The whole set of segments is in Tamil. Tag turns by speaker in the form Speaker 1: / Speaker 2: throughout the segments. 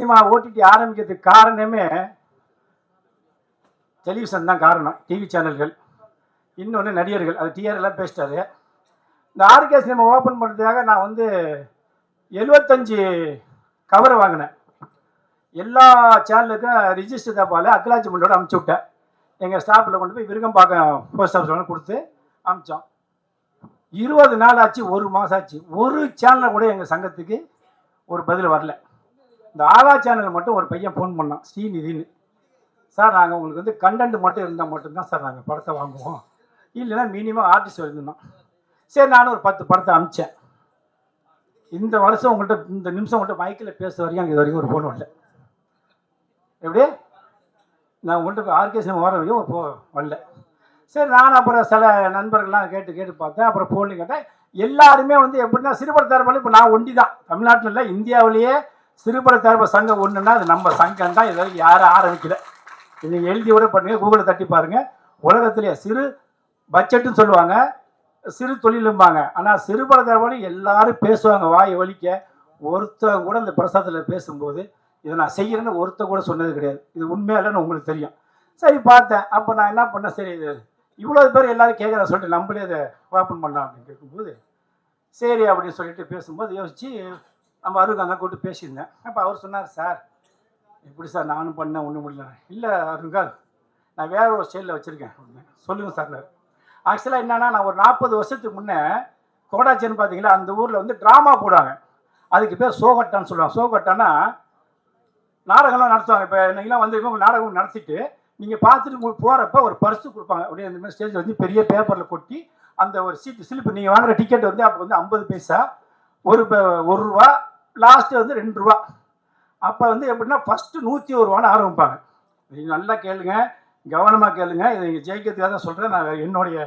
Speaker 1: சினிமா ஓடிடி ஆரம்பிக்கிறதுக்கு காரணமே டெலிவிஷன் தான் காரணம் டிவி சேனல்கள். இன்னொன்று நடிகர்கள் அது டிஆர் எல்லாம் பேசிட்டாரு. இந்த ஆர்கே சினிமா ஓப்பன் பண்ணுறதுக்காக நான் வந்து எழுபத்தஞ்சு கவரை வாங்கினேன். எல்லா சேனலுக்கும் ரிஜிஸ்டர் தப்பால் அக்லாச்சிமெண்ட்டோட அமுச்சு விட்டேன். எங்கள் ஸ்டாஃபில் கொண்டு போய் விருகம்பாக்கம் போஸ்ட் ஆஃபீஸ் கொடுத்து அமிச்சோம். இருபது நாள் ஆச்சு ஒரு மாதம் ஆச்சு. ஒரு சேனலில் கூட எங்கள் சங்கத்துக்கு ஒரு பதில் வரல. இந்த ஆலா சேனல் மட்டும் ஒரு பையன் ஃபோன் பண்ணான் ஸ்ரீநிதின்னு. சார் நாங்கள் உங்களுக்கு வந்து கண்டென்ட் மட்டும் இருந்தால் மட்டும்தான் சார் நாங்கள் படத்தை வாங்குவோம். இல்லைன்னா மினிமம் ஆர்டிஸ்ட் இருந்தோம் சரி நானும் ஒரு பத்து படத்தை அமிச்சேன் இந்த வருஷம் உங்கள்கிட்ட இந்த நிமிஷம் உங்கள்கிட்ட மைக்கில் பேச வரைக்கும் எனக்கு இது வரைக்கும் ஒரு ஃபோன் வரல எப்படி? நான் உங்கள்கிட்ட ஆர்கேஷன் வர வரைக்கும் ஒரு ஃபோ வரல. சரி நான் அப்புறம் சில நண்பர்கள்லாம் கேட்டு கேட்டு பார்த்தேன். அப்புறம் ஃபோன்லையும் கேட்டேன். எல்லாருமே வந்து எப்படின்னா சிறுபட இப்போ நான் ஒண்டி தான் தமிழ்நாட்டில் இல்லை இந்தியாவிலேயே சிறுபல தரப்பு சங்கம் ஒன்றுன்னா அது நம்ம சங்கம் தான். இது வரைக்கும் யாரும் ஆரம்பிக்கல. இதை எழுதி விட பண்ணுங்க கூகுளில் தட்டி பாருங்க. உலகத்திலே சிறு பட்ஜெட்டுன்னு சொல்லுவாங்க சிறு தொழிலும்பாங்க. ஆனால் சிறுபட தரப்பால் எல்லாரும் பேசுவாங்க வாயை வலிக்க. ஒருத்தன் கூட இந்த பிரசாதத்தில் பேசும்போது இதை நான் செய்கிறேன்னு ஒருத்தன் கூட சொன்னது கிடையாது. இது உண்மையாலன்னு உங்களுக்கு தெரியும். சரி பார்த்தேன். அப்போ நான் என்ன பண்ணேன்? சரி இது இவ்வளோ பேர் எல்லாரும் கேட்குறா சொல்லிட்டு நம்மளே அதை ஓப்பன் பண்ணலாம் அப்படின்னு கேட்கும்போது சரி அப்படின்னு சொல்லிட்டு பேசும்போது யோசிச்சு நம்ம அருகாங்க கூப்பிட்டு பேசியிருந்தேன். அப்போ அவர் சொன்னார் சார் எப்படி சார் நானும் பண்ணேன் ஒன்றும் முடியல. இல்லை அருங்கால் நான் வேற ஒரு ஸ்டைலில் வச்சுருக்கேன். சொல்லுங்கள் சார் ஆக்சுவலாக என்னென்னா நான் ஒரு நாற்பது வருஷத்துக்கு முன்னே கோடாச்சேன்னு பார்த்தீங்களா அந்த ஊரில் வந்து ட்ராமா போடுவாங்க. அதுக்கு பேர் சோகட்டான்னு சொல்லுவாங்க. சோகட்டான்னா நாடகம்லாம் நடத்துவாங்க. இப்போ இன்றைக்கெலாம் வந்து இவங்க நாடகம் நடத்திட்டு நீங்கள் பார்த்துட்டு உங்களுக்கு போகிறப்ப ஒரு பரிசு கொடுப்பாங்க. அப்படியே அந்த மாதிரி ஸ்டேஜ் வந்து பெரிய பேப்பரில் கொட்டி அந்த ஒரு சீட்டு சிலிப்பு நீங்கள் வாங்குற டிக்கெட் வந்து அப்போ வந்து ஐம்பது பைசா ஒரு ஒரு ரூபா லாஸ்ட்டு வந்து ரெண்டு ரூபா. அப்போ வந்து எப்படின்னா ஃபஸ்ட்டு நூற்றி ஒரு ரூபான்னு ஆரம்பிப்பாங்க. நீங்கள் நல்லா கேளுங்க கவனமாக கேளுங்க. இதை நீங்கள் ஜெயிக்கிறதுக்காக தான் சொல்கிறேன் நான் என்னுடைய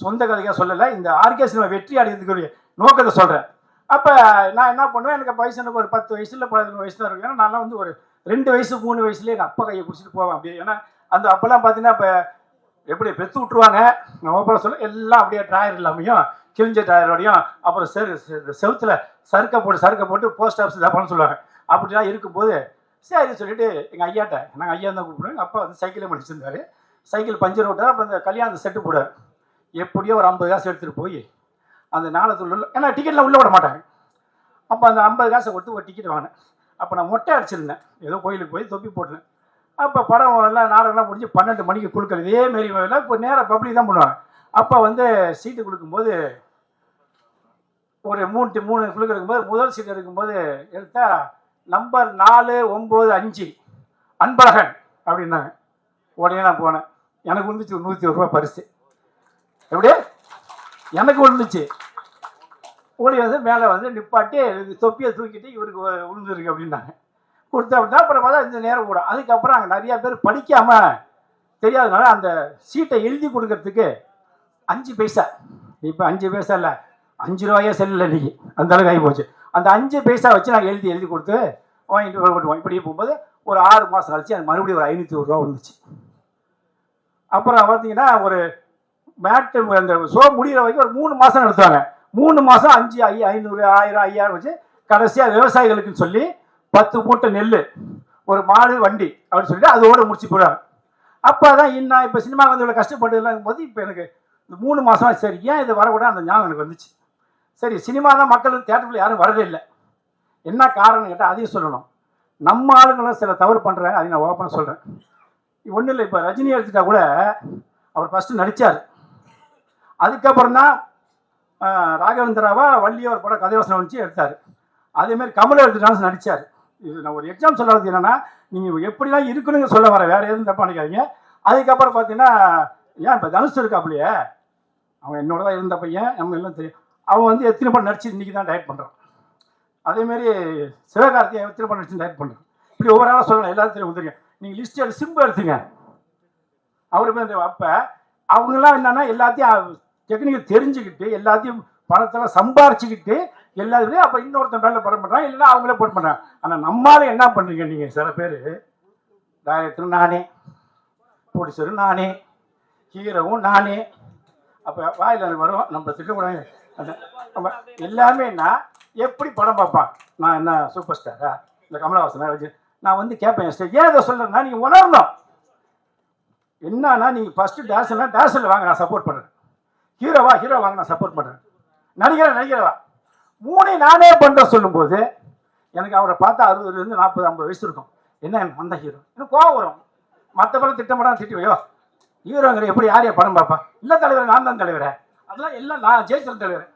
Speaker 1: சொந்த கதைக்காக சொல்லலை. இந்த ஆர்கே சினிமா வெற்றி அடைகிறதுக்குரிய நோக்கத்தை சொல்கிறேன் அப்போ நான் என்ன பண்ணுவேன்? எனக்கு வயசு எனக்கு ஒரு பத்து வயசுல பதினொன்று வயசு தான் இருக்கும். ஏன்னா நான் வந்து ஒரு ரெண்டு வயசு மூணு வயசுலேயே எங்கள் அப்பா கையை பிடிச்சிட்டு போவேன். அப்படியே ஏன்னா அந்த அப்போல்லாம் பார்த்தீங்கன்னா இப்போ எப்படி பெத்து விட்ருவாங்க நம்ம சொல்ல எல்லாம் அப்படியே டயர் இல்லாமையும் கிழிஞ்ச டயரோடையும் அப்புறம் செரு செவுத்தில் சறுக்க போட்டு சறுக்க போட்டு போஸ்ட் ஆஃபீஸ் தப்பான்னு சொல்லுவாங்க. அப்படிலாம் இருக்கும்போது சரி சொல்லிட்டு எங்கள் ஐயாட்ட நாங்கள் ஐயா தான் கூப்பிடுவோம். அப்பா வந்து சைக்கிளே முடிச்சிருந்தாரு. சைக்கிள் பஞ்சர் விட்டார் அப்போ அந்த கல்யாணம் செட்டு போடார் எப்படியோ ஒரு ஐம்பது காசு எடுத்துகிட்டு போய் அந்த நாளத்துள்ள ஏன்னா டிக்கெட்லாம் உள்ளே விட மாட்டாங்க. அப்போ அந்த ஐம்பது காசை கொடுத்து ஒரு டிக்கெட் வாங்கினேன். அப்போ நான் மொட்டை அடிச்சிருந்தேன். ஏதோ கோயிலுக்கு போய் தொப்பி போட்டேன் அப்போ படம் எல்லாம் நாடகம்லாம் முடிஞ்சு பன்னெண்டு மணிக்கு கொடுக்கல. இதே மாரி எல்லாம் இப்போ நேராக பப்ளிக் தான் பண்ணுவாங்க. அப்போ வந்து சீட்டு கொடுக்கும்போது ஒரு மூணு டி- மூணு குழுக்கள் இருக்கும்போது முதல் சீட்டு இருக்கும்போது எடுத்தா நம்பர் நாலு ஒம்பது அஞ்சு அன்பழகன் அப்படின்னாங்க. உடனே நான் போனேன். எனக்கு வந்துச்சு ஒரு நூற்றி ஒரு ரூபா பரிசு. எப்படி? எனக்கு விழுந்துச்சு. ஓடி வந்து மேலே வந்து நிப்பாட்டி தொப்பியை தூக்கிட்டு இவருக்கு விழுந்துருக்கு அப்படின்னாங்க. கொடுத்து அப்படின்னா அப்புறம் பார்த்தா இந்த நேரம் கூட. அதுக்கப்புறம் அங்கே நிறையா பேர் படிக்காமல் தெரியாதனால அந்த சீட்டை எழுதி கொடுக்கறதுக்கு அஞ்சு பைசா. இப்போ அஞ்சு பைசா இல்லை அஞ்சு ரூபாயே செல்லில் இன்னைக்கு. அந்த அளவுக்கு ஆகி போச்சு. அந்த அஞ்சு பைசா வச்சு நான் எழுதி எழுதி கொடுத்து வாங்கிட்டு போட்டுவோம் இப்படி போகும்போது ஒரு ஆறு மாதம் கழிச்சு எனக்கு மறுபடியும் ஒரு ஐநூற்றி ஒரு ரூபா வந்துச்சு. அப்புறம் பார்த்தீங்கன்னா ஒரு மேட்டு அந்த ஷோ முடிகிற வரைக்கும் ஒரு மூணு மாதம் நடத்துவாங்க. மூணு மாதம் அஞ்சு ஐ ஐநூறு ஆயிரம் ஐயாயிரம் வச்சு கடைசியாக விவசாயிகளுக்குன்னு சொல்லி பத்து மூட்டை நெல் ஒரு மாடு வண்டி அப்படின்னு சொல்லிட்டு அதோட முடிச்சு போடுறாங்க அப்போ தான் இன்னும் இப்போ சினிமா வந்து இவ்வளோ கஷ்டப்பட்டுலாம் போது இப்போ எனக்கு இந்த மூணு மாதம் சரி ஏன் இது வரக்கூடாது? அந்த ஞாபகம் எனக்கு வந்துச்சு. சரி சினிமா தான் மக்கள் தேட்டரில் யாரும் வரதே இல்லை. என்ன காரணம் கேட்டால் அதையும் சொல்லணும். நம்ம ஆளுங்களும் சில தவறு பண்ணுறாங்க அதை நான் ஓப்பனாக சொல்கிறேன் ஒன்றும் இல்லை இப்போ ரஜினி எடுத்துட்டா கூட அவர் ஃபஸ்ட்டு நடித்தார் அதுக்கப்புறம் தான் ராகவேந்திராவா வள்ளி ஒரு படம் கதைவசனம் வந்துச்சு எடுத்தார். அதேமாதிரி கமல் எடுத்துட்டாலும் நடித்தார் இது நான் ஒரு எக்ஸாம் சொல்ல வரது என்னன்னா நீங்கள் எப்படிலாம் இருக்கணுங்க சொல்ல வர வேற எதுவும் தப்பா நினைக்காதீங்க. அதுக்கப்புறம் பார்த்தீங்கன்னா ஏன் இப்போ தனுஷ் இருக்காப்புலையே? அவன் என்னோட தான் இருந்த பையன் நம்ம எல்லாம் தெரியும். அவன் வந்து எத்தனை படம் நடிச்சு இன்னைக்கு தான் டயட் பண்ணுறான் அதேமாரி சிவகார்த்தியை எத்தனை படம் நடிச்சு டயட் பண்ணுறான் இப்படி ஒவ்வொரு ஆளாக சொல்லலாம் எல்லாரும் தெரியும் தெரியும். நீங்கள் லிஸ்ட் எடுத்து சிம்பு எடுத்துங்க. அவருக்கு வந்து அப்போ அவங்கெல்லாம் என்னன்னா எல்லாத்தையும் டெக்னிக்கல் தெரிஞ்சுக்கிட்டு எல்லாத்தையும் பணத்தில் சம்பாரிச்சுக்கிட்டு எல்லாத்துலேயும் அப்போ இன்னொருத்தன் மேலே படம் பண்ணுறான் இல்லைன்னா அவங்களே போட்டு பண்ணுறாங்க ஆனால் நம்மளால என்ன பண்ணுறீங்க நீங்கள் சில பேர்? டைரக்டர் நானே ப்ரொடியூசரும் நானே ஹீரோவும் நானே. அப்போ வாயில் வரும் நம்ம திட்டக்கூடாது அந்த நம்ம எல்லாமே நான் எப்படி படம் பார்ப்பான்? நான் என்ன சூப்பர் ஸ்டாரா இந்த கமலஹாசன் நான் வந்து கேட்பேன் ஸ்டேஜ் ஏன் இதை சொல்கிறேன்னா நீங்கள் உணரணும். என்னன்னா நீங்கள் ஃபஸ்ட்டு டேஷன்னா டான்ஸில் வாங்க நான் சப்போர்ட் பண்ணுறேன் ஹீரோவா ஹீரோ வாங்க நான் சப்போர்ட் பண்ணுறேன் நடிகர் நடிகரா. மூணு நானே பண்ணுற சொல்லும்போது எனக்கு அவரை பார்த்தா அறுபதுலேருந்து நாற்பது ஐம்பது வயசு இருக்கும். என்ன எனக்கு வந்த ஹீரோ எனக்கு கோவம் வரும். மற்ற படம் திட்டமிடா திட்டுவையோ ஹீரோங்கிற எப்படி யாரையா படம் பார்ப்பா? இல்லை தலைவர் நான் தான் தலைவர. அதெல்லாம் எல்லாம் நான் ஜெயிச்சல் தலைவர்.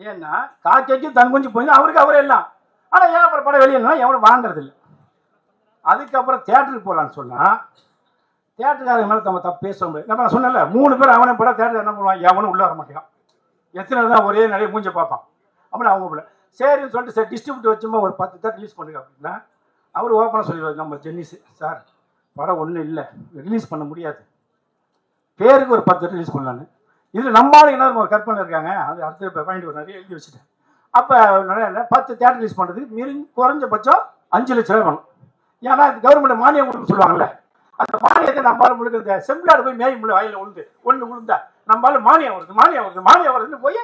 Speaker 1: ஏன்னா காக்கைக்கு தன் குஞ்சு போய் அவருக்கு அவரே எல்லாம். ஆனால் ஏன் அப்புறம் படம் வெளியெல்லாம் எவனும் வாங்குறது இல்லை அதுக்கப்புறம் தேட்டருக்கு போகலான்னு சொன்னால் தேட்டருக்காரங்க மேலே நம்ம தப்பு பேச முடியாது. நம்ம நான் சொன்னல மூணு பேர் அவனை படம் தேட்டர் என்ன பண்ணுவான்? எவனும் உள்ள வர மாட்டான் எத்தனை தான் ஒரே நிறைய மூஞ்ச பார்ப்பான். அப்படி அவங்க போல சரின்னு சொல்லிட்டு சார் டிஸ்ட்ரிபியூட்டர் வச்சுமா ஒரு பத்து தான் ரிலீஸ் பண்ணுங்க அப்படின்னா அவர் ஓப்பனாக சொல்லிடுவார் நம்ம ஜென்னிஸ் சார் படம் ஒன்றும் இல்லை ரிலீஸ் பண்ண முடியாது. பேருக்கு ஒரு பத்து ரிலீஸ் பண்ணலான்னு இதில் நம்மளால என்ன ஒரு கற்பனை இருக்காங்க அது அடுத்த பாயிண்ட் ஒரு நிறைய எழுதி வச்சுட்டேன். அப்போ நிறைய பத்து தேட்டர் ரிலீஸ் பண்ணுறதுக்கு மீறி குறைஞ்சபட்சம் அஞ்சு லட்சம் ரூபாய் வேணும். ஏன்னா கவர்மெண்ட் மானியம் கொடுக்க சொல்லுவாங்கல்ல. அந்த மானியத்தை நம்மளால முழுக்க இந்த செம்பிளாடு போய் மேய் முழு வயலில் உளுந்து ஒன்று விழுந்தா நம்மளால மானியம் வருது மானியம் வருது மானியம் வருதுன்னு போய்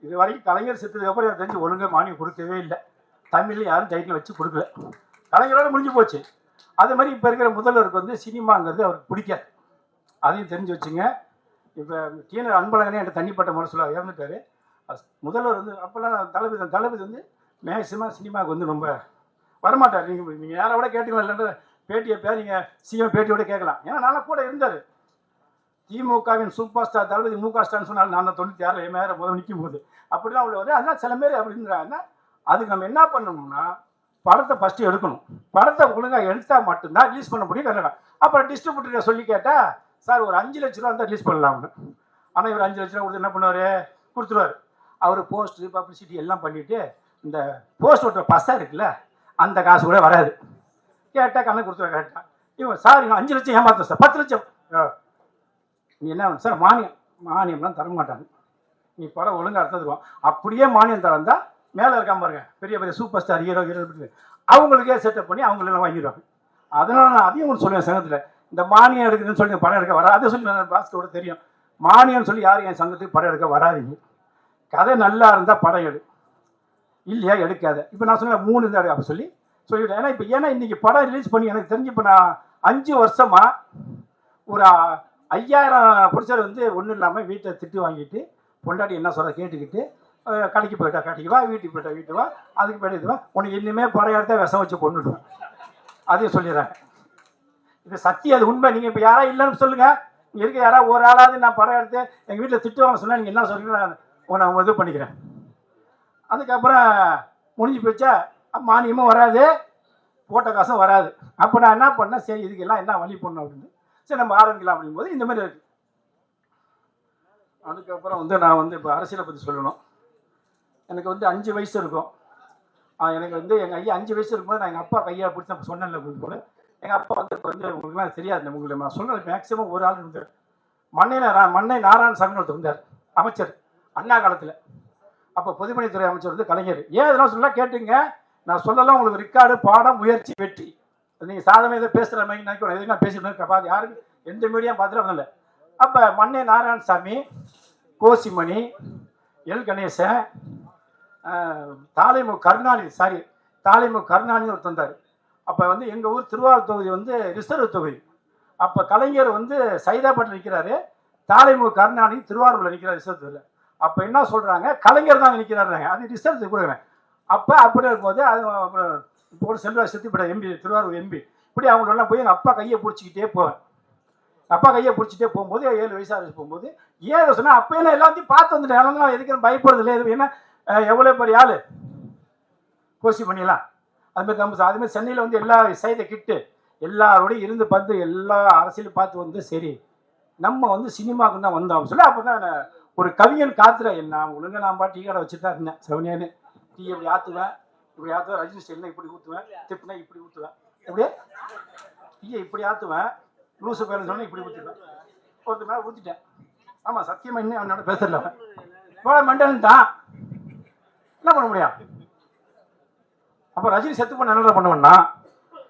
Speaker 1: இது வரைக்கும் கலைஞர் செத்ததுக்கு அப்புறம் எனக்கு தெரிஞ்சு ஒழுங்காக மானியம் கொடுக்கவே இல்லை. தமிழில் யாரும் டைட்டில் வச்சு கொடுக்கல. கலைஞரோட முடிஞ்சு போச்சு. அதே மாதிரி இப்போ இருக்கிற முதல்வருக்கு வந்து சினிமாங்கிறது அவருக்கு பிடிக்காது. அதையும் தெரிஞ்சு வச்சுங்க. இப்போ டீனர் அன்பழகனே என்கிட்ட தண்ணிப்பட்ட முறை சொல்ல இறந்துட்டாரு. அஸ்- முதல்வர் வந்து அப்போல்லாம் தளபதி தளபதி வந்து மேக்சிமம் சினிமாவுக்கு வந்து ரொம்ப வரமாட்டார். நீங்கள் நீங்கள் யாரை விட கேட்டுக்கலாம் இல்லைன்ற பேட்டியை பேர் நீங்கள் சிஎம் பேட்டியோட கேட்கலாம். ஏன்னா நல்லா கூட இருந்தார். திமுகவின் சூப்பர் ஸ்டார் தளபதி மு க ஸ்டாலின் சொன்னால் நான் தான் தொண்ணூற்றி ஆறில் என் முதல் நிற்கும் போது. அப்படிலாம் அவ்வளோ வருது. அதெல்லாம் சில பேர் அப்படின்றாங்க. அதுக்கு நம்ம என்ன பண்ணணும்னா படத்தை ஃபஸ்ட்டு எடுக்கணும். படத்தை ஒழுங்காக எடுத்தால் மட்டும்தான் ரிலீஸ் பண்ண முடியும் கரெக்டாக அப்புறம் டிஸ்ட்ரிபியூட்டரை சொல்லி கேட்டால் சார் ஒரு அஞ்சு லட்ச ரூபா இருந்தால் ரிலீஸ் அவங்க ஆனால் இவர் அஞ்சு லட்ச ரூபா கொடுத்து என்ன பண்ணுவார்? கொடுத்துருவார். அவர் போஸ்ட்டு பப்ளிசிட்டி எல்லாம் பண்ணிவிட்டு இந்த போஸ்ட் ஓட்டுற பஸ்ஸாக இருக்குல்ல அந்த காசு கூட வராது. கேட்டால் கணக்கு கொடுத்துருவேன் கரெக்டாக இவன் சார் இவன் அஞ்சு லட்சம் ஏமாத்தோம் சார். பத்து லட்சம். ஆ. நீ என்ன சார் மானியம் மானியம்லாம் தர மாட்டாங்க நீ படம் ஒழுங்காக எடுத்து அப்படியே மானியம் தரந்தா மேலே இருக்காம பாருங்க பெரிய பெரிய சூப்பர் ஸ்டார் ஹீரோ ஹீரோ அவங்களுக்கே செட்டப் பண்ணி அவங்களெல்லாம் வாங்கிடுவாங்க. அதனால நான் அதையும் ஒன்று சொல்லுவேன் சங்கத்தில் இந்த மானியம் எடுக்குதுன்னு சொல்லி படம் எடுக்க வராது. அதை சொல்லி நான் பாஸ்கரோட தெரியும். மானியம் சொல்லி யாரும் என் சங்கத்துக்கு படம் எடுக்க வராதீங்க. கதை நல்லா இருந்தால் படம் எடு. இல்லையா எடுக்காத. இப்போ நான் சொன்னேன் மூணு தான் அப்படி சொல்லி. சொல்லிவிட்டேன் ஏன்னா இப்போ ஏன்னா இன்றைக்கி படம் ரிலீஸ் பண்ணி எனக்கு தெரிஞ்சு இப்போ நான் அஞ்சு வருஷமாக ஒரு ஐயாயிரம் புடிச்சர் வந்து ஒன்றும் இல்லாமல் வீட்டை திட்டு வாங்கிட்டு பொண்டாட்டி என்ன சொல்கிற கேட்டுக்கிட்டு கடைக்கு போயிட்டா கடைக்கு வா வீட்டுக்கு போயிட்டா வீட்டுக்கு வா அதுக்கு போயிட்டு வா. உனக்கு இன்னுமே படம் விஷம் வச்சு கொண்டுடுவேன் அதையும் சொல்லிடுறேன். இது சக்தி அது உண்மை. நீங்கள் இப்போ யாரா இல்லைன்னு சொல்லுங்கள் இங்கே இருக்க யாரா ஒரு ஆளாவது நான் படம் எடுத்து எங்கள் வீட்டில் திட்டுவாங்க சொன்னால் நீங்கள் என்ன சொல்றீங்களோ நான் உன்னை இது பண்ணிக்கிறேன். அதுக்கப்புறம் முடிஞ்சு போச்சா? மானியமும் வராது போட்ட காசும் வராது. அப்போ நான் என்ன பண்ணேன்? சரி இதுக்கெல்லாம் என்ன வழி பண்ணணும் அப்படின்னு சரி நம்ம ஆரம்பிக்கலாம் அப்படிங்கும்போது இந்த மாதிரி இருக்கு. அதுக்கப்புறம் வந்து நான் வந்து இப்போ அரசியலை பற்றி சொல்லணும். எனக்கு வந்து அஞ்சு வயசு இருக்கும். எனக்கு வந்து எங்கள் ஐயா அஞ்சு வயசு இருக்கும்போது நான் எங்கள் அப்பா கையை பிடிச்சி நான் சொன்னேன்ல கூட. எங்கள் அப்பா வந்து இப்போ வந்து உங்களுக்குலாம் தெரியாது உங்களுக்கு நான் சொல்கிறது மேக்ஸிமம் ஒரு ஆள் இருந்தார் மண்ணை நாரா- மண்ணை நாராயணசாமின்னு ஒருத்தர் இருந்தார். அமைச்சர். அண்ணா காலத்தில். அப்போ பொதுப்பணித்துறை அமைச்சர் வந்து கலைஞர். ஏன் இதெல்லாம் சொல்ல கேட்டுங்க? நான் சொல்லலாம் உங்களுக்கு ரெக்கார்டு பாடம் முயற்சி வெற்றி. நீங்கள் சாதனை இதை பேசுகிற மாதிரி நினைக்கணும் எதுக்கு நான் பேசிட்டு பார்த்து எந்த மீடியா பார்த்துட்டு இல்லை அப்போ மண்ணே நாராயணசாமி கோசிமணி எல் கணேசன் ஆஹ், கருணாநிதி சாரி தாளைமு கருணாநிதி ஒரு தந்தார் அப்போ வந்து எங்கள் ஊர் திருவாரூர் தொகுதி வந்து ரிசர்வ் தொகுதி. அப்போ கலைஞர் வந்து சைதாப்பட்டில் நிற்கிறாரு தாளைமு கருணாநிதி திருவாரூரில் நிற்கிறார் ரிசர்வ் தொகுதியில். அப்போ என்ன சொல்கிறாங்க கலைஞர் தான் நிற்கிறாருங்க அது ரிசர்வ் கொடுக்குறேன். அப்போ அப்படி இருக்கும்போது அது அப்புறம் இப்போ கூட செல்வா செத்துப்பட எம்பி திருவாரூர் எம்பி இப்படி அவங்களெல்லாம் போய் எங்கள் அப்பா கையை பிடிச்சிக்கிட்டே போவேன் அப்பா கையை பிடிச்சிட்டே போகும்போது ஏழு வயசாக போகும்போது ஏன் சொன்னால் அப்போ என்ன எல்லாத்தையும் பார்த்து வந்துட்டேன். அதெல்லாம் எதுக்கு பயப்படுறது இல்லை. எதுவும் ஏன்னா எவ்வளோ பெரிய ஆள்? கோசி பண்ணிடலாம். அதுமாதிரி நம்ம அதுமாதிரி சென்னையில் வந்து எல்லா சைதை கிட்டு எல்லாரோடையும் இருந்து பார்த்து எல்லா அரசியலும் பார்த்து வந்து சரி நம்ம வந்து சினிமாவுக்கு தான் வந்தோம் சொல்லி அப்போ தான் ஒரு கவிஞன் காத்துற என்ன ஒழுங்காக நான் பாட்டு டீ கடை வச்சுட்டு தான் இருந்தேன். செவனியானு டீ அப்படி ஆற்றுவேன் இப்படி ஆற்றுவேன் ரஜினி ஸ்டைல்னா இப்படி ஊற்றுவேன் திப்புனா இப்படி ஊற்றுவேன் எப்படியே? டீயை இப்படி ஆற்றுவேன் லூசு பேர் சொன்னா இப்படி ஊற்றிடுவேன் ஒருத்தர் மேலே ஊற்றிட்டேன் ஆமாம் சத்தியமாக இன்னும் அவனோட பேசல அவன். மண்டலம் தான். என்ன பண்ண முடியும்? அப்போ ரஜினி செத்து பண்ண என்ன பண்ணுவேன்னா?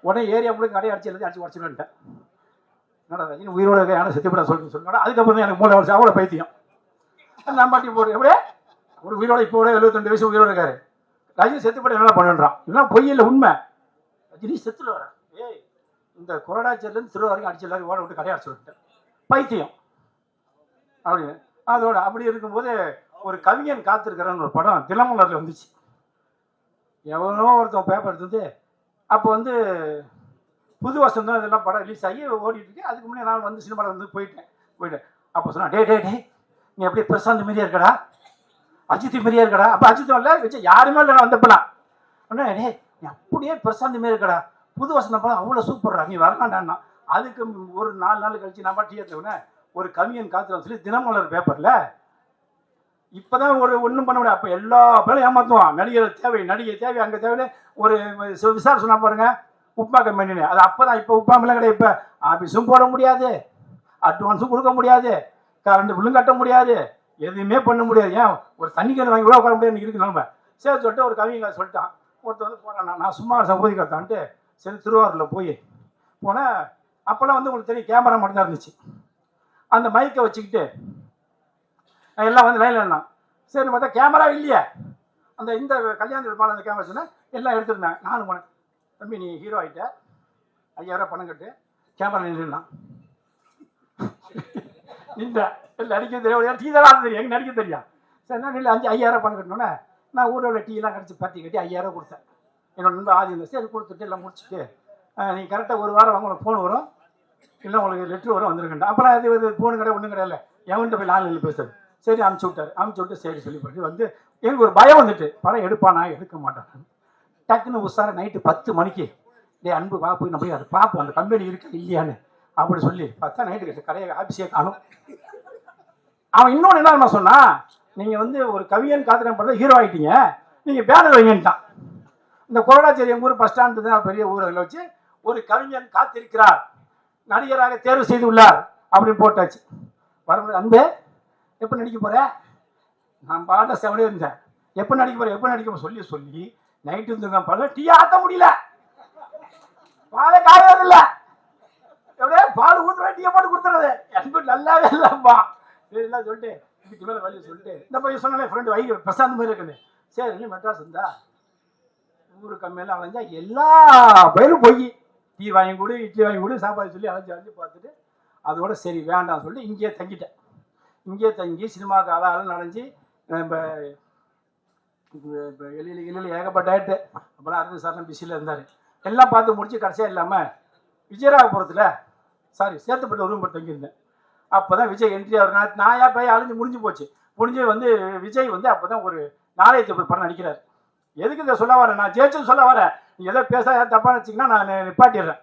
Speaker 1: உடனே ஏரியா முழுக்க கடையை அடிச்சு எழுதி அடிச்சு உடச்சுருவேன்ட்டேன் என்னடா ரஜினி உயிரோட இருக்க யாரும் செத்து பண்ண சொல்லி சொன்னா அதுக்கப்புறம் எனக்கு மூளை வளர்ச்சி அவ்வளோ பைத்தியம். நான் பாட்டி போடு எப்படியே? ஒரு உயிரோட இப்போ எழுபத்தெண்டு வயசு உயிரோட இருக்காரு. ரஜினி செத்து என்ன பண்ணுறான் இதெல்லாம் பொய் இல்லை உண்மை? திடீர் செத்துல வரேன் ஏய் இந்த கொரடாச்சேரிலேருந்து திருவா வரைக்கும் அடிச்சு எல்லாரும் ஓட விட்டு கடையாட சொல்லிட்டேன் பைத்தியம். அப்படின்னு. அதோட அப்படி இருக்கும்போது ஒரு கவிஞன் காத்திருக்கிறான்னு ஒரு படம் தினமலரில் வந்துச்சு. எவனோ ஒருத்தன் பேப்பர் எடுத்துட்டு அப்போ வந்து புது வசந்தம் இதெல்லாம் படம் ரிலீஸ் ஆகி ஓடிட்டு இருக்கு. அதுக்கு முன்னாடி நான் வந்து சினிமாவில் வந்து போயிட்டேன். போயிட்டேன் அப்போ சொன்னா டே டே டே நீ அப்படியே பிரசாந்த் மாரியா இருக்கடா? அஜித் மாரியா இருக்கடா அப்போ அஜித் இல்லை வச்சு யாருமே இல்லை வந்தப்பலாம் உடனே டே நீ அப்படியே பிரசாந்த் மாரி இருக்கடா. புது வசனம் படம் அவ்வளோ சூப்பர்ரா நீ வரலாண்டான்னா அதுக்கு ஒரு நாலு நாள் கழிச்சு நம்ம டிஎத்துல ஒரு கவியன் காத்துறோம் சொல்லி தினமலர் பேப்பரில் இப்போதான் ஒரு ஒன்றும் பண்ண முடியாது. அப்போ எல்லா பேரும் ஏமாத்துவான். நடிகர் தேவை நடிகை தேவை அங்கே தேவையில்ல. ஒரு விசாரணை சொன்னா பாருங்க உப்மா கம்பெனி அது அப்போ தான் இப்போ உப்பாமெல்லாம் கிடையாது. இப்போ ஆஃபீஸும் போட முடியாது. அட்வான்ஸும் கொடுக்க முடியாது. கரண்ட் பில்லும் கட்ட முடியாது. எதுவுமே பண்ண முடியாது. ஏன்? ஒரு தண்ணி வாங்கி கூட உட்கார முடியாது. இருக்கு நம்ம சரி சொல்லிட்டு ஒரு கவிங்க சொல்லிட்டான். ஒருத்தர் வந்து போனான் நான் சும்மா சம்போதிக்கிறதான்ட்டு சரி திருவாரூரில் போய் போனால் அப்போல்லாம் வந்து உங்களுக்கு தெரியும் கேமரா மட்டும் தான் இருந்துச்சு. அந்த மைக்கை வச்சுக்கிட்டு எல்லாம் வந்து லைனில் இருந்தான் சரி பார்த்தா கேமரா இல்லையே. அந்த இந்த கல்யாணத்தில் பாலம் அந்த கேமரா சொன்னா எல்லாம் எடுத்திருந்தேன். நானும் போனேன். தம்பி நீ ஹீரோ ஆகிட்ட ஐயாயிரம் பணம் கட்டு. கேமரா நின்றுனான் நின்ற. இல்லை நடிக்க தெரியும் டீ தான் தெரியும் எனக்கு நடிக்க தெரியும் சரி நான் இல்லை அஞ்சு ஐயாயிரம் பணம் கட்டணுன்னே நான் ஊரில் உள்ள டீலாம் கடிச்சு பத்தி கட்டி ஐயாயிரம் கொடுத்தேன். என்னோட நண்பர் ஆதி இருந்தது சரி கொடுத்துட்டு எல்லாம் முடிச்சுட்டு நீங்கள் கரெக்டாக ஒரு வாரம் வாங்க உங்களுக்கு ஃபோன் வரும். இல்லை உங்களுக்கு லெட்ரு வரும் வந்துருக்கேன் அப்போலாம் அது இது ஃபோனு கிடையாது ஒன்றும் கிடையாது. எவன்கிட்ட போய் ஆன்லைனில் பேசுறது? சரி அனுப்பிச்சி விட்டார். அனுப்பிச்சி விட்டு சரி சொல்லி போட்டு வந்து எனக்கு ஒரு பயம் வந்துட்டு படம் எடுப்பானா எடுக்க மாட்டான். டக்குன்னு உஷார நைட்டு பத்து மணிக்கு டே அன்பு வா போய் நம்ம போய் அதை பார்ப்போம் அந்த கம்பெனி இருக்கா இல்லையான்னு. அப்படி சொல்லி பார்த்தா நைட்டு கிட்ட கடையை ஆஃபீஸே காணும் அவன் இன்னொன்று என்ன தெரியுமா சொன்னா நீங்கள் வந்து ஒரு கவியன் காத்திரம் பண்ணுறது ஹீரோ ஆகிட்டீங்க நீங்கள் பேனர் வைங்கன்ட்டான். இந்த கொரடாச்சேரி எங்கள் ஊர் பஸ் ஸ்டாண்டு தான் பெரிய ஊரில் வச்சு ஒரு கவிஞன் காத்திருக்கிறார். நடிகராக தேர்வு செய்துள்ளார் அப்படின்னு போட்டாச்சு. வர அன்பு எப்போ நடிக்க போற? நான் பாட்ட செவடே இருந்தேன். எப்போ நடிக்க போற? எப்போ நடிக்க போற? சொல்லி சொல்லி நைட்டு இருந்துங்க பல டீ ஆத்த முடியல. பாலை காயறது இல்ல எப்படியே பால் ஊத்துற டீயை போட்டு கொடுத்துறது? எனக்கு நல்லாவே இல்லைம்மா. சரி எல்லாம் சொல்லிட்டு? இதுக்கு மேலே வழி சொல்லிட்டு இந்த பையன் சொன்னாலே ஃப்ரெண்டு வை பிரசாந்த் மாதிரி இருக்குது சரி இல்லை மெட்ராஸ் இருந்தா ஊரு கம்மியெல்லாம் அலைஞ்சா எல்லா பயிரும் போய் டீ வாங்கி கொடு இட்லி வாங்கி கொடு சாப்பாடு சொல்லி அலைஞ்சு அலைஞ்சு பார்த்துட்டு அதோட சரி வேண்டாம்னு சொல்லிட்டு இங்கேயே தங்கிட்டேன். இங்கேயே தங்கி சினிமாவுக்கு அல அலை இப்போ இப்போ எழில் எழில் ஏகப்பட்ட ஆயிட்டு அப்புறம் அரவிந்த் சார்லாம் பிஸியில் இருந்தார். எல்லாம் பார்த்து முடிச்சு கடைசியாக இல்லாமல் விஜயராகபுரத்தில் சாரி சேத்துப்பட்டு ரூம் போட்டு தங்கியிருந்தேன். அப்போ தான் விஜய் என்ட்ரி அவர் நான் நாயா போய் அழிஞ்சு முடிஞ்சு போச்சு. முடிஞ்சு வந்து விஜய் வந்து அப்போ தான் ஒரு நாளையத்தை படம் நடிக்கிறார். எதுக்கு இதை சொல்ல வரேன்? நான் ஜெயிச்சுன்னு சொல்ல வரேன். நீ எதோ பேச தப்பாக நினச்சிங்கன்னா நான் நிப்பாட்டிடுறேன்.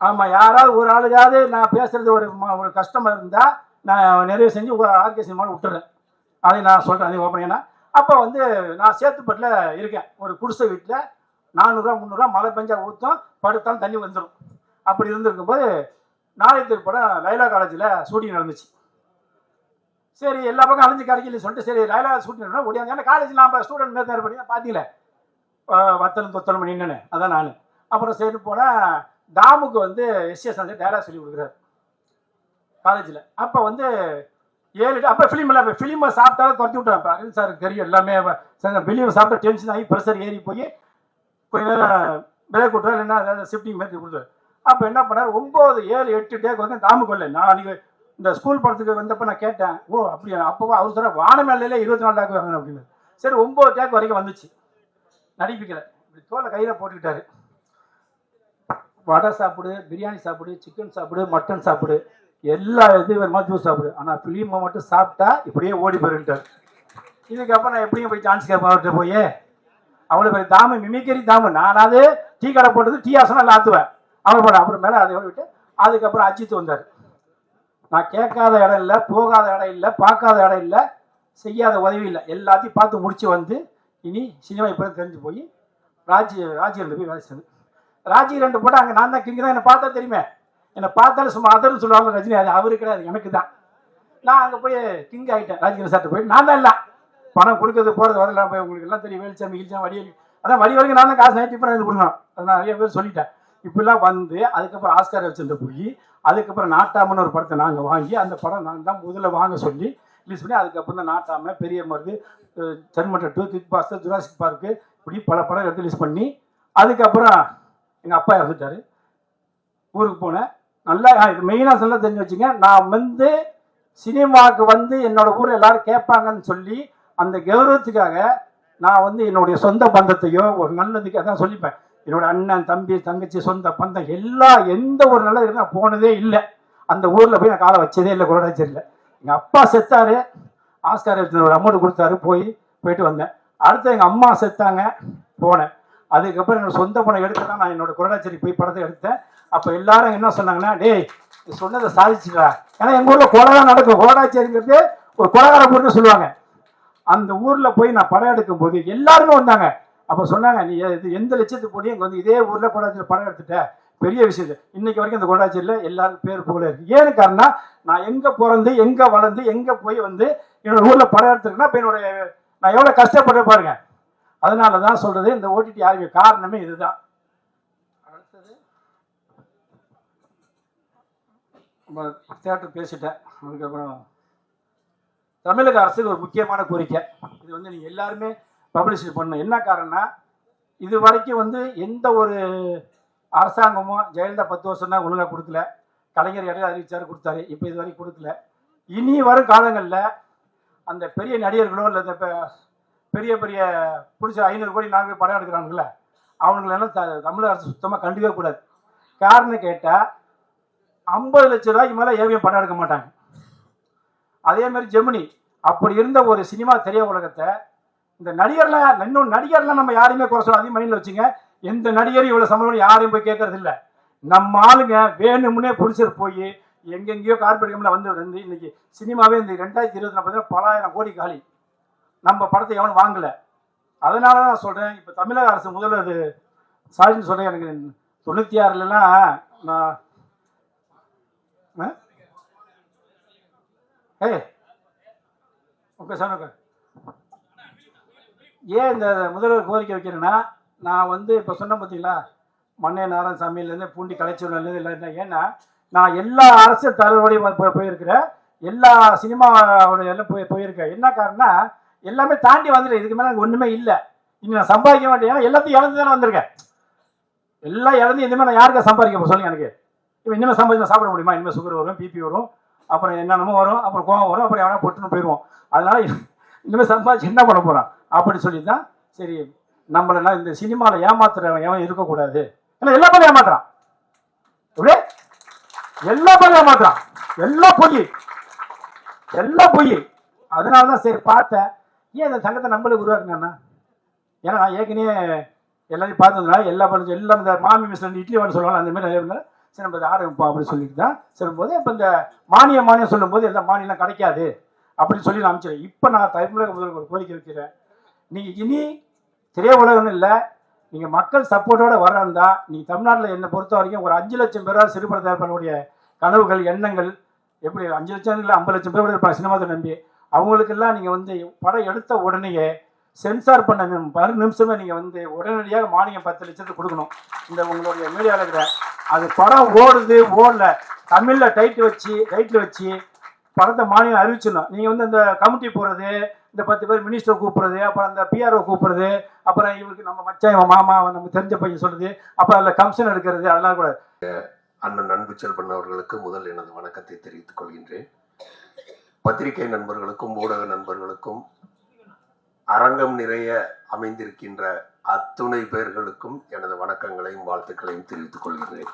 Speaker 1: ஆமாம் யாராவது ஒரு ஆளுக்காவது நான் பேசுறது ஒரு ஒரு கஷ்டமாக இருந்தால் நான் நிறைவு செஞ்சு ஒரு ஆர்கே சினிமாவில் விட்டுறேன் அதை நான் சொல்கிறேன் அதை ஓப்பன் ஏன்னா. அப்போ வந்து நான் சேத்துப்பட்டில் இருக்கேன். ஒரு குடிசை வீட்டில் நானூறுரூவா முந்நூறுரூவா மழை பெஞ்சா ஊற்றும் படுத்தாலும் தண்ணி வந்துடும் அப்படி இருந்திருக்கும் போது நாளை படம் லைலா காலேஜில் ஷூட்டிங் நடந்துச்சு. சரி எல்லா பக்கம் அழிஞ்சு கிடைக்கல சொல்லிட்டு சரி லைலா ஷூட்டிங் ஓடியாந்து ஏன்னா காலேஜ் நான் ஸ்டூடெண்ட் மேத்தார் பண்ணி பார்த்தீங்களே வத்தலும் தொத்தலும் நின்னுன்னு. அதான் நான். அப்புறம் சரி போனால் டாமுக்கு வந்து எஸ்எஸ் வந்து டேரா சொல்லி கொடுக்குறாரு. காலேஜில் அப்போ வந்து ஏழு அப்போ ஃபிலிம் இல்லை இப்போ ஃபிலிமை சாப்பிட்டாலும் துரத்தி விட்டான் இப்போ அனில் சாருக்கு தெரியும் எல்லாமே. வெளியே சாப்பிட்டா டென்ஷன் ஆகி ப்ரெஷர் ஏறி போய் கொஞ்ச நேரம் பிரேக் விட்டுறா இல்லைன்னா ஏதாவது ஷிஃப்டிங் மாதிரி கொடுத்தாரு அப்போ என்ன பண்ணார்? ஒம்பது ஏழு எட்டு டேக்கு வந்து டாமுக்கு நான் அன்றைக்கி இந்த ஸ்கூல் படத்துக்கு வந்தப்போ நான் கேட்டேன் ஓ அப்படியா? அப்போ அவர் சொல்ற வானமேலையில இருபத்தி நாலு டேக் வாங்கினேன் அப்படின்னு. சரி ஒம்பது டேக் வரைக்கும் வந்துச்சு. நடிப்பிக்கல. இப்படி தோலை கையில் போட்டுக்கிட்டாரு. வடை சாப்பிடு பிரியாணி சாப்பிடு சிக்கன் சாப்பிடு மட்டன் சாப்பிடு. எல்லா இது வேணுமா ஜூஸ் சாப்பிடு. ஆனால் ஃபிலிமை மட்டும் சாப்பிட்டா இப்படியே ஓடி போயிருந்தார் இதுக்கப்புறம் நான் எப்படியும் போய் சான்ஸ் கேட்பேன் அவர்கிட்ட போய்? அவ்வளோ பெரிய தாமு மிமிக்கரி தாமு. நானாவது டீ கடை போட்டது டீ ஆசனம் லாத்துவேன் ஆற்றுவேன் அவர் போட அப்புறம் மேலே அதை விட்டு அதுக்கப்புறம் அஜித் வந்தார். நான் கேட்காத இடம் இல்லை போகாத இடம் இல்லை பார்க்காத இடம் இல்லை செய்யாத உதவி இல்லை. எல்லாத்தையும் பார்த்து முடிச்சு வந்து இனி சினிமா இப்போ தெரிஞ்சு போய் ராஜி ராஜி போய் வேலை செய்யணும். ராஜி ரெண்டு போட்டு அங்கே நான் தான் கிங்க தான் என்னை பார்த்தா தெரியுமே. என்னை பார்த்தாலும் சும்மா அதர்னு சொல்லுவாங்க ரஜினி அது அவரு கிடையாது எனக்கு தான். நான் அங்கே போய் கிங் ஆகிட்டேன் ராஜகிரி சார்ட்ட போய். நான் தான் இல்லை. பணம் கொடுக்கறது போகிறது வரலாம் போய் உங்களுக்கு எல்லாம் தெரியும். வேலிச்சாமி கிழிச்சா வடிவல். அதான் வடி வரைக்கும் நான் தான் காசு நைட்டு இப்போ கொடுக்கணும் அதை நான் நிறைய பேர் சொல்லிட்டேன். இப்படிலாம் வந்து அதுக்கப்புறம் ஆஸ்கார் வச்சுட்டு போய் அதுக்கப்புறம் நாட்டாமன்னு ஒரு படத்தை நாங்கள் வாங்கி அந்த படம் நான் தான் முதல்ல வாங்க சொல்லி ரிலீஸ் பண்ணி அதுக்கப்புறம் தான் நாட்டாம பெரிய மருது சென்மட்ட டூ கிக் பாஸ்டர் ஜுராசிக் பார்க்கு இப்படி பல படம் எடுத்து ரிலீஸ் பண்ணி அதுக்கப்புறம் எங்கள் அப்பா இறந்துட்டார். ஊருக்கு போனேன். நல்லா இது மெயினாக சொல்ல தெரிஞ்சு வச்சுங்க நான் வந்து சினிமாவுக்கு வந்து என்னோட ஊரில் எல்லாரும் கேட்பாங்கன்னு சொல்லி அந்த கௌரவத்துக்காக நான் வந்து என்னுடைய சொந்த பந்தத்தையோ ஒரு நல்லதுக்கு அதான் சொல்லிப்பேன். என்னோட அண்ணன் தம்பி தங்கச்சி சொந்த பந்தம் எல்லா எந்த ஒரு நல்லது நான் போனதே இல்லை. அந்த ஊரில் போய் நான் காலை வச்சதே இல்லை குரடாச்சேரியில் எங்கள் அப்பா செத்தாரு. ஆஸ்கார் ஒரு அமௌண்ட் கொடுத்தாரு போய் போயிட்டு வந்தேன். அடுத்து எங்கள் அம்மா செத்தாங்க போனேன். அதுக்கப்புறம் என்னோட சொந்த பணம் எடுத்து நான் என்னோட குரடாச்சேரி போய் படத்தை எடுத்தேன். அப்போ எல்லாரும் என்ன சொன்னாங்கன்னா டேய் நீ சொன்னதை சாதிச்சுடா ஏன்னா எங்கள் ஊரில் கொலை தான் நடக்கும் கோடாச்சேரிங்கிறது ஒரு கொலகார பொருள்னு சொல்லுவாங்க. அந்த ஊரில் போய் நான் படம் எடுக்கும் போது எல்லாருமே வந்தாங்க. அப்போ சொன்னாங்க நீ எந்த லட்சத்துக்கு போய் இங்கே வந்து இதே ஊரில் கொடாச்சேரி படம் எடுத்துட்ட. பெரிய விஷயம். இன்னைக்கு வரைக்கும் இந்த கொடாச்சேரியில் எல்லாருக்கும் பேர் புகழ இருக்கு. ஏன்னு காரணம் நான் எங்கே பிறந்து எங்கே வளர்ந்து எங்கே போய் வந்து என்னோட ஊரில் படம் எடுத்துருக்கேன்னா இப்போ என்னோட நான் எவ்வளோ கஷ்டப்படுறேன் பாருங்க. அதனால தான் சொல்றது இந்த ஓடிடி ஆய்வு காரணமே இதுதான். தேட்டர் பேசிட்டேன். அதுக்கப்புறம் தமிழக அரசுக்கு ஒரு முக்கியமான கோரிக்கை. இது வந்து நீங்கள் எல்லாருமே பப்ளிஷ் பண்ணணும். என்ன காரணம்னா இது வரைக்கும் வந்து எந்த ஒரு அரசாங்கமும் ஜெயலலிதா பத்து வருஷம் தான் ஒழுங்காக கொடுக்கல. கலைஞர் இடையில அறிவிச்சார் கொடுத்தாரு. இப்போ இது வரைக்கும் கொடுக்கல. இனி வரும் காலங்களில் அந்த பெரிய நடிகர்களோ இல்லை இந்த பெ- பெரிய பெரிய பிடிச்ச ஐநூறு கோடி நாலு படம் எடுக்கிறாங்கல்ல அவங்களெல்லாம் த தமிழக அரசு சுத்தமாக கண்டுக்கவே கூடாது. காரணம் கேட்டால் ஐம்பது லட்ச ரூபாய்க்கு மேலே ஏவிஎம் படம் எடுக்க மாட்டாங்க. அதே மாதிரி ஜெமினி அப்படி இருந்த ஒரு சினிமா திரைய உலகத்தை இந்த நடிகர்லாம் இன்னும் நடிகர்லாம் நம்ம யாரையுமே குறை சொல்ல அதையும் மைண்ட்ல வச்சுங்க. எந்த நடிகரும் இவ்வளோ சம்பளம் யாரையும் போய் கேட்கறது இல்ல. நம்ம ஆளுங்க வேணும்னே பிடிச்சிட்டு போய் எங்கெங்கேயோ கார்பரேட் கம்பெனியில் வந்து வந்து இன்னைக்கு சினிமாவே இந்த ரெண்டாயிரத்தி இருபத்தி பார்த்தீங்கன்னா பலாயிரம் கோடி காலி. நம்ம படத்தை எவனும் வாங்கல. அதனால தான் நான் சொல்கிறேன் இப்போ தமிழக அரசு முதல்ல அது சாரின்னு சொல்கிறேன் எனக்கு தொண்ணூற்றி ஆறுலலாம் நான் ஏ ஏய் ஓகே சார் ஓகே ஏன் இந்த முதல்வர் கோரிக்கை வைக்கிறேன்னா நான் வந்து இப்போ சொன்ன பார்த்தீங்களா மண்ணே நாராயணசாமியிலேருந்து பூண்டி கலைச்சூர்லேருந்து இல்லை ஏன்னா நான் எல்லா அரசு தலைவரோடையும் போயிருக்கிறேன். எல்லா சினிமாவோடைய எல்லாம் போய் போயிருக்கேன். என்ன காரணம்னா எல்லாமே தாண்டி வந்துட்டேன். இதுக்கு மேலே எனக்கு ஒன்றுமே இல்லை. இனி நான் சம்பாதிக்க மாட்டேன். ஏன்னா எல்லாத்தையும் இழந்து தானே வந்திருக்கேன். எல்லாம் இழந்து இனிமேல் நான் யாருக்கா சம்பாதிக்க போகிறேன் எனக்கு. இப்போ இனிமேல் சம்பாதிச்சு சாப்பிட முடியுமா? இனிமேல் சுகர் வரும் பிபி வரும் அப்புறம் என்னென்னமோ வரும் அப்புறம் கோவம் வரும் அப்புறம் எவனா பொட்டுன்னு போயிடுவோம் அதனால இனிமேல் சம்பாதிச்சு என்ன பண்ண போகிறான் அப்படி சொல்லி தான் சரி நம்மள இந்த சினிமாவில் ஏமாத்துறவன் எவன் இருக்கக்கூடாது. ஏன்னா எல்லா பேரும் ஏமாத்துறான். எப்படி? எல்லா பேரும் ஏமாத்துறான். எல்லாம் பொய். எல்லாம் பொய். அதனால தான் சரி பார்த்தேன். ஏன் இந்த சங்கத்தை நம்மளே உருவாக்குனா ஏன்னா நான் ஏற்கனவே எல்லாரையும் பார்த்ததுனால எல்லா படம் எல்லாம் இந்த மாமி மிஷின் இட்லி வந்து சொல்லுவாங்க அந்த மாதிரி நிறைய இருந்தாலும் சரி நம்ம ஆரம்பிப்போம் அப்படின்னு சொல்லிட்டு தான் சொல்லும்போது இப்போ இந்த மானியம் மானியம் சொல்லும்போது எல்லாம் மானியம்லாம் கிடைக்காது அப்படின்னு சொல்லி நான் அமைச்சிருக்கேன் இப்போ நான் தமிழக முதல்வர் ஒரு கோரிக்கை வைக்கிறேன். நீங்கள் இனி திரையுலகம்னு இல்லை நீங்கள் மக்கள் சப்போர்ட்டோடு வர்றதா நீங்கள் தமிழ்நாட்டில் என்னை பொறுத்த வரைக்கும் ஒரு அஞ்சு லட்சம் பேராக சிறுபட தயாரிப்பாளருடைய கனவுகள் எண்ணங்கள் எப்படி அஞ்சு லட்சம் இல்லை ஐம்பது லட்சம் பேர் இருப்பாங்க சினிமாவை நம்பி. அவங்களுக்கெல்லாம் நீங்கள் வந்து படம் எடுத்த உடனேயே சென்சார் பண்ண மறு நிமிஷமே நீங்கள் வந்து உடனடியாக மானியம் பத்து லட்சத்துக்கு கொடுக்கணும். இந்த உங்களுடைய மீடியாவில் இருக்கிற அது படம் ஓடுது ஓடல. தமிழில் டைட்டில் வச்சு டைட்டில் வச்சு படத்தை மானியம் அறிவிச்சிடலாம் நீங்கள் வந்து இந்த கமிட்டி போகிறது இந்த பத்து பேர் மினிஸ்டர் கூப்பிடுறது அப்புறம் அந்த பிஆர்ஓ கூப்பிடுறது அப்புறம் இவருக்கு நம்ம மச்சான் இவன் மாமா நமக்கு நம்ம தெரிஞ்ச பையன் சொல்றது அப்புறம் அதில் கமிஷன் எடுக்கிறது அதெல்லாம் கூட.
Speaker 2: அண்ணன் அன்பு செல்வன் அவர்களுக்கு முதல் எனது வணக்கத்தை தெரிவித்துக் கொள்கின்றேன். பத்திரிகை நண்பர்களுக்கும் ஊடக நண்பர்களுக்கும் அரங்கம் நிறைய அமைந்திருக்கின்ற அத்துணை பேர்களுக்கும் எனது வணக்கங்களையும் வாழ்த்துக்களையும் தெரிவித்துக் கொள்கிறேன்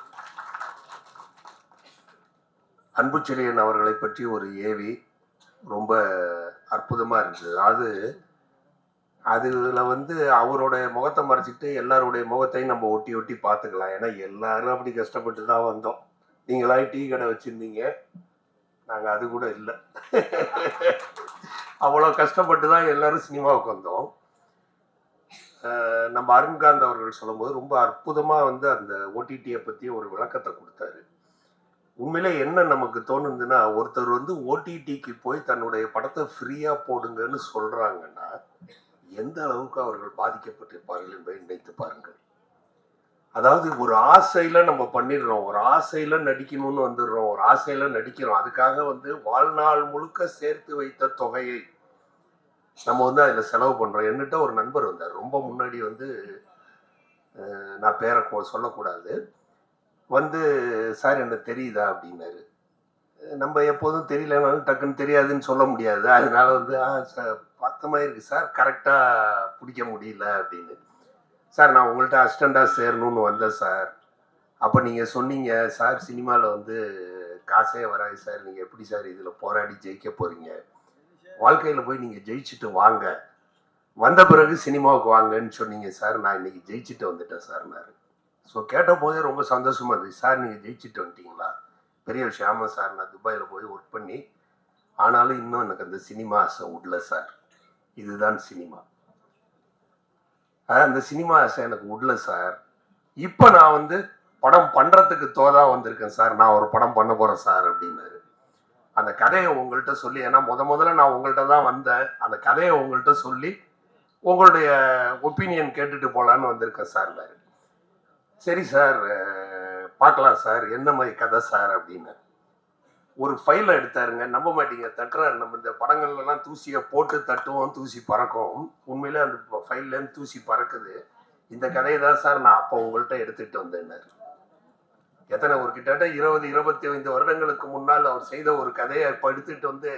Speaker 2: அன்பு செழியன் அவர்களை பற்றி ஒரு ஏவி ரொம்ப அற்புதமாக இருந்தது. அது அதுல வந்து அவருடைய முகத்தை மறைச்சிட்டு எல்லாருடைய முகத்தையும் நம்ம ஒட்டி ஒட்டி பார்த்துக்கலாம். ஏன்னா எல்லாரும் அப்படி கஷ்டப்பட்டு தான் வந்தோம். நீங்களாம் டீ கடை வச்சுருந்தீங்க. நாங்கள் அது கூட இல்லை. அவ்வளோ கஷ்டப்பட்டு தான் எல்லாரும் சினிமாவுக்கு வந்தோம். நம்ம அருண்காந்த் அவர்கள் சொல்லும்போது ரொம்ப அற்புதமாக வந்து அந்த ஓடிடியை பற்றி ஒரு விளக்கத்தை கொடுத்தாரு. உண்மையிலே என்ன நமக்கு தோணுதுன்னா ஒருத்தர் வந்து ஓடிடிக்கு போய் தன்னுடைய படத்தை ஃப்ரீயா போடுங்கன்னு சொல்றாங்கன்னா எந்த அளவுக்கு அவர்கள் பாதிக்கப்பட்டிருப்பார்கள் என்பதை நினைத்து பாருங்கள். அதாவது ஒரு ஆசையில நம்ம பண்ணிடுறோம் ஒரு ஆசையில நடிக்கணும்னு வந்துடுறோம் ஒரு ஆசையில நடிக்கிறோம் அதுக்காக வந்து வாழ்நாள் முழுக்க சேர்த்து வைத்த தொகையை நம்ம வந்து அதுல செலவு பண்றோம். என்னட்ட ஒரு நண்பர் வந்தார். ரொம்ப முன்னாடி வந்து நான் பேரை சொல்லக்கூடாது. வந்து சார் என்ன தெரியுதா? அப்படின்னாரு. நம்ம எப்போதும் தெரியலனாலும் டக்குன்னு தெரியாதுன்னு சொல்ல முடியாது. அதனால வந்து ஆ சார் பார்த்த மாதிரி சார் கரெக்டாக பிடிக்க முடியல அப்படின்னு. சார் நான் உங்கள்கிட்ட அசிஸ்டண்ட்டாக சேரணும்னு வந்தேன் சார். அப்போ நீங்கள் சொன்னீங்க சார் சினிமாவில் வந்து காசே வராது சார். நீங்கள் எப்படி சார் இதில் போராடி ஜெயிக்க போகிறீங்க வாழ்க்கையில் போய் நீங்கள் ஜெயிச்சுட்டு வாங்க. வந்த பிறகு சினிமாவுக்கு வாங்கன்னு சொன்னீங்க சார். நான் இன்னைக்கு ஜெயிச்சுட்டு வந்துட்டேன் சார்னாரு. ஸோ கேட்ட போதே ரொம்ப சந்தோஷமாக இருந்துச்சு சார் நீங்கள் ஜெயிச்சுட்டு வந்துட்டீங்களா? பெரிய விஷயம். ஆமாம் சார் நான் துபாயில் போய் ஒர்க் பண்ணி ஆனாலும் இன்னும் எனக்கு அந்த சினிமா ஆசை விடல சார். இதுதான் சினிமா. அந்த சினிமா ஆசை எனக்கு விடல சார். இப்போ நான் வந்து படம் பண்ணுறதுக்கு தோதா வந்திருக்கேன் சார். நான் ஒரு படம் பண்ண போகிறேன் சார் அப்படின்னாரு. அந்த கதையை உங்கள்கிட்ட சொல்லி ஏன்னா முத முதல்ல நான் உங்கள்கிட்ட தான் வந்தேன். அந்த கதையை உங்கள்கிட்ட சொல்லி உங்களுடைய ஒப்பீனியன் கேட்டுட்டு போகலான்னு வந்திருக்கேன் சார் சரி சார் பார்க்கலாம் சார் என்ன மாதிரி கதை சார் அப்படின்னு. ஒரு ஃபைலை எடுத்தாருங்க நம்ப மாட்டீங்க தட்டுறாரு. நம்ம இந்த படங்கள்லாம் தூசியை போட்டு தட்டுவோம் தூசி பறக்கும். உண்மையில அந்த ஃபைல்லேருந்து தூசி பறக்குது. இந்த கதையை தான் சார் நான் அப்போ உங்கள்கிட்ட எடுத்துகிட்டு வந்தேன்னாரு. எத்தனை ஒரு கிட்டத்தட்ட இருபது இருபத்தி ஐந்து வருடங்களுக்கு முன்னால் அவர் செய்த ஒரு கதையை இப்போ எடுத்துகிட்டு வந்து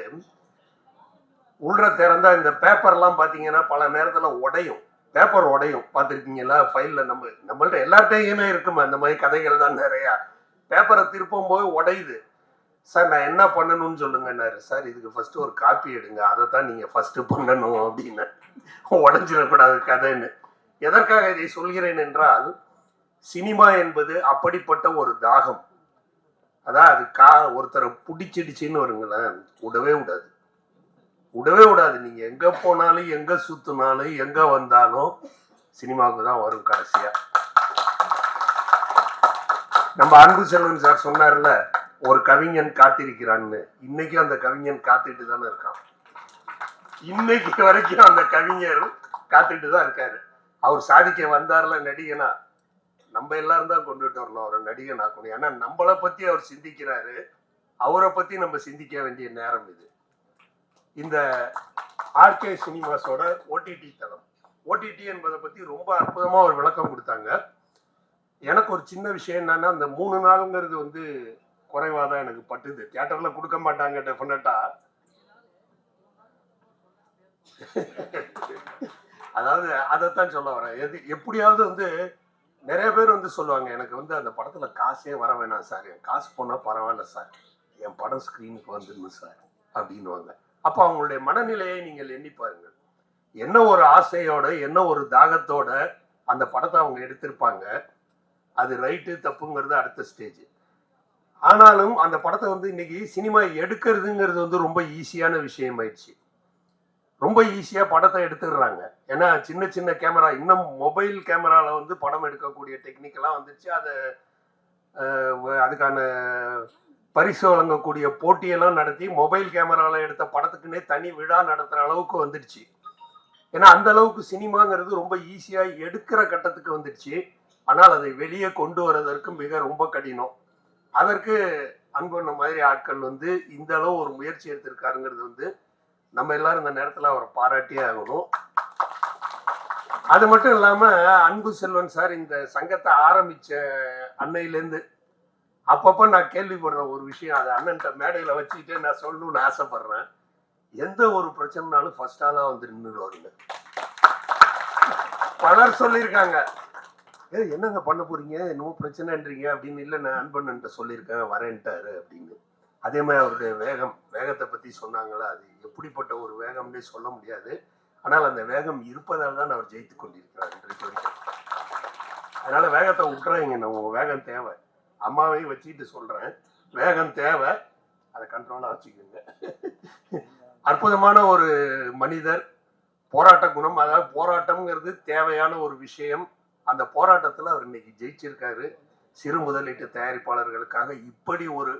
Speaker 2: உள்ள திறந்தா இந்த பேப்பர்லாம் பார்த்தீங்கன்னா பல நேரத்தில் உடையும். பேப்பர் உடையும். பார்த்துருக்கீங்களா? ஃபைலில் நம்ம நம்மள்ட்ட எல்லார்ட்டையுமே இருக்குமா? இந்த மாதிரி கதைகள் தான் நிறையா. பேப்பரை திருப்பும் போது உடையுது. சார் நான் என்ன பண்ணணும்னு சொல்லுங்கன்னாரு. சார் இதுக்கு ஃபர்ஸ்ட் ஒரு காப்பி எடுங்க. அதை தான் நீங்கள் ஃபஸ்ட்டு பண்ணணும் அப்படின்னு. உடஞ்சிடக்கூடாது கதைன்னு. எதற்காக இதை சொல்கிறேன் என்றால் சினிமா என்பது அப்படிப்பட்ட ஒரு தாகம். அதான் அது கா ஒருத்தரை பிடிச்சிடுச்சின்னு வருங்களேன். விடவே விடாது விடவே விடாது. நீங்க எங்க போனாலும் எங்க சுத்தினாலும் எங்க வந்தாலும் சினிமாவுக்கு தான் வரும் கடைசியா. நம்ம அன்பு செல்வன் சார் சொன்னார்ல ஒரு கவிஞன் காத்திருக்கிறான்னு. இன்னைக்கு அந்த கவிஞன் காத்துட்டு தானே இருக்கான். இன்னைக்கு வரைக்கும் அந்த கவிஞர் காத்துட்டு தான் இருக்காரு. அவர் சாதிக்க வந்தார்ல நடிகனா நம்ம எல்லாரும் தான் கொண்டுட்டு வரணும் அவரை நடிகன் ஆக்கணும் ஏன்னா நம்மளை பத்தி அவர் சிந்திக்கிறாரு. அவரை பத்தி நம்ம சிந்திக்க வேண்டிய நேரம் இது. இந்த ஆர்கே சினிமாஸோட ஓடிடி தளம். ஓடிடி என்பதை பற்றி ரொம்ப அற்புதமாக ஒரு விளக்கம் கொடுத்தாங்க. எனக்கு ஒரு சின்ன விஷயம் என்னன்னா அந்த மூணு நாளுங்கிறது வந்து குறைவாக தான் எனக்கு பட்டுது. தியேட்டரில் கொடுக்க மாட்டாங்க டெஃபினட்டா அதாவது அதைத்தான் சொல்ல வரேன். எது எப்படியாவது வந்து நிறைய பேர் வந்து சொல்லுவாங்க எனக்கு வந்து அந்த படத்தில் காசே வர வேணாம் சார். என் காசு போனால் பரவாயில்ல சார். என் படம் ஸ்க்ரீனுக்கு வந்துடணும் சார். அப்படின்னுவாங்க. அப்போ அவங்களுடைய மனநிலையை நீங்கள் எண்ணி பாருங்கள். என்ன ஒரு ஆசையோட என்ன ஒரு தாகத்தோட அந்த படத்தை அவங்க எடுத்திருப்பாங்க. அது ரைட்டு தப்புங்கிறது அடுத்த ஸ்டேஜ் ஆனாலும் அந்த படத்தை வந்து இன்னைக்கு சினிமா எடுக்கிறதுங்கிறது வந்து ரொம்ப ஈஸியான விஷயம் ஆயிடுச்சு ரொம்ப ஈஸியாக படத்தை எடுத்துடுறாங்க. ஏன்னா சின்ன சின்ன கேமரா இன்னும் மொபைல் கேமராவில் வந்து படம் எடுக்கக்கூடிய டெக்னிக்கெல்லாம் வந்துச்சு அதை அதுக்கான பரிசு வழங்கக்கூடிய போட்டியெல்லாம் நடத்தி மொபைல் கேமரால எடுத்த படத்துக்குன்னே தனி விழா நடத்துகிற அளவுக்கு வந்துடுச்சு. ஏன்னா அந்த அளவுக்கு சினிமாங்கிறது ரொம்ப ஈஸியாக எடுக்கிற கட்டத்துக்கு வந்துடுச்சு. ஆனால் அதை வெளியே கொண்டு வரதற்கு மிக ரொம்ப கடினம். அதற்கு அன்பொன்ன மாதிரி ஆட்கள் வந்து இந்த அளவு ஒரு முயற்சி எடுத்திருக்காருங்கிறது வந்து நம்ம எல்லாரும் இந்த நேரத்தில் அவரை பாராட்டியே ஆகணும். அது மட்டும் இல்லாமல் அன்பு செல்வன் சார் இந்த சங்கத்தை ஆரம்பித்த அன்னையிலேருந்து அப்பப்போ நான் கேள்விப்படுற ஒரு விஷயம் அதை அண்ணன்ட்ட மேடையில் வச்சுக்கிட்டே நான் சொல்லணும்னு ஆசைப்படுறேன். எந்த ஒரு பிரச்சனைனாலும் ஃபர்ஸ்ட் ஆளா வந்து நின்றுடுவாருங்க பலர் சொல்லியிருக்காங்க. ஏ என்னங்க பண்ண போறீங்க? என்னமோ பிரச்சனைன்றீங்க அப்படின்னு. இல்லை நான் அன்பண்ணன்ட்ட சொல்லியிருக்கேன் வரேன்ட்டாரு அப்படின்னு. அதே மாதிரி அவருடைய வேகம் வேகத்தை பற்றி சொன்னாங்களா? அது எப்படிப்பட்ட ஒரு வேகம்னே சொல்ல முடியாது. ஆனால் அந்த வேகம் இருப்பதால் தான் அவர் ஜெயித்து கொண்டிருக்கிறார் இன்றைக்கு வரைக்கும். அதனால வேகத்தை விட்டுறாங்க நம்ம வேகம் தேவை. அம்மாவையும் வச்சுக்கிட்டு சொல்றேன். வேகம் தேவை. அதை கண்ட்ரோலாக வச்சுக்கோங்க. அற்புதமான ஒரு மனிதர் போராட்ட குணம். அதாவது போராட்டம்ங்கிறது தேவையான ஒரு விஷயம். அந்த போராட்டத்தில் அவர் இன்னைக்கு ஜெயிச்சிருக்காரு. சிறு முதலீட்டு தயாரிப்பாளர்களுக்காக இப்படி ஒரு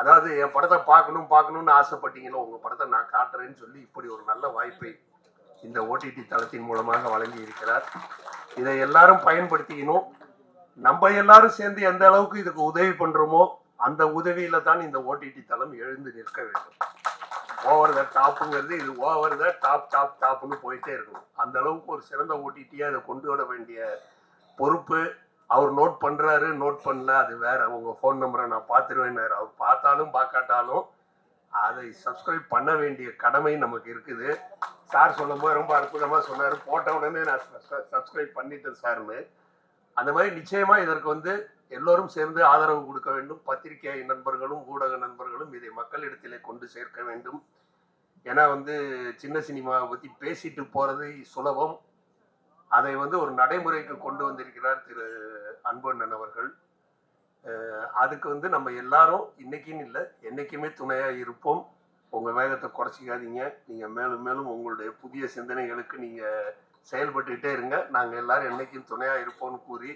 Speaker 2: அதாவது என் படத்தை பார்க்கணும் பார்க்கணும்னு ஆசைப்பட்டீங்களோ உங்கள் படத்தை நான் காட்டுறேன்னு சொல்லி இப்படி ஒரு நல்ல வாய்ப்பை இந்த ஓடிடி தளத்தின் மூலமாக வழங்கி இருக்கிறார் இதை எல்லாரும் பயன்படுத்திக்கணும். நம்ம எல்லாரும் சேர்ந்து எந்த அளவுக்கு இதுக்கு உதவி பண்றோமோ அந்த உதவியில தான் இந்த ஓடிடி தளம் எழுந்து நிற்க வேண்டும். ஓவர் த டாப்புங்கிறது இது ஓவர் த டாப் டாப் டாப்னு போயிட்டே இருக்கணும். அந்த அளவுக்கு ஒரு சிறந்த ஓடிடியா இதை கொண்டு வர வேண்டிய பொறுப்பு அவர் நோட் பண்றாரு நோட் பண்ணல அது வேற. உங்க ஃபோன் நம்பரை நான் பார்த்துருவேன் அவர் பார்த்தாலும் பார்க்காட்டாலும் அதை சப்ஸ்கிரைப் பண்ண வேண்டிய கடமை நமக்கு இருக்குது. சார் சொல்லும்போது ரொம்ப அற்புதமாக சொன்னார். போட்ட உடனே நான் சப்ஸ்கிரைப் பண்ணிட்டேன் சார்னு அந்த மாதிரி நிச்சயமா இதற்கு வந்து எல்லோரும் சேர்ந்து ஆதரவு கொடுக்க வேண்டும். பத்திரிகை நண்பர்களும் ஊடக நண்பர்களும் இதை மக்களிடத்திலே கொண்டு சேர்க்க வேண்டும். ஏன்னா வந்து சின்ன சினிமாவை பத்தி பேசிட்டு போறது சுலபம். அதை வந்து ஒரு நடைமுறைக்கு கொண்டு வந்திருக்கிறார் திரு அன்பண்ணன் அவர்கள். அதுக்கு வந்து நம்ம எல்லாரும் இன்னைக்குன்னு இல்லை என்னைக்குமே துணையா இருப்போம். உங்க வேகத்தை குறைச்சிக்காதீங்க. நீங்க மேலும் மேலும் உங்களுடைய புதிய சிந்தனைகளுக்கு நீங்க செயல்பட்டுட்டே இருங்க. நாங்கள் எல்லாரும் என்னைக்கும் துணையாக இருப்போம்னு கூறி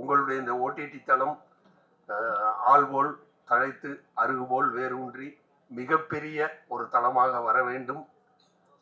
Speaker 2: உங்களுடைய இந்த ஓடிடி தளம் ஆள்போல் தழைத்து அருகுபோல் வேரூன்றி மிகப்பெரிய ஒரு தளமாக வர வேண்டும்.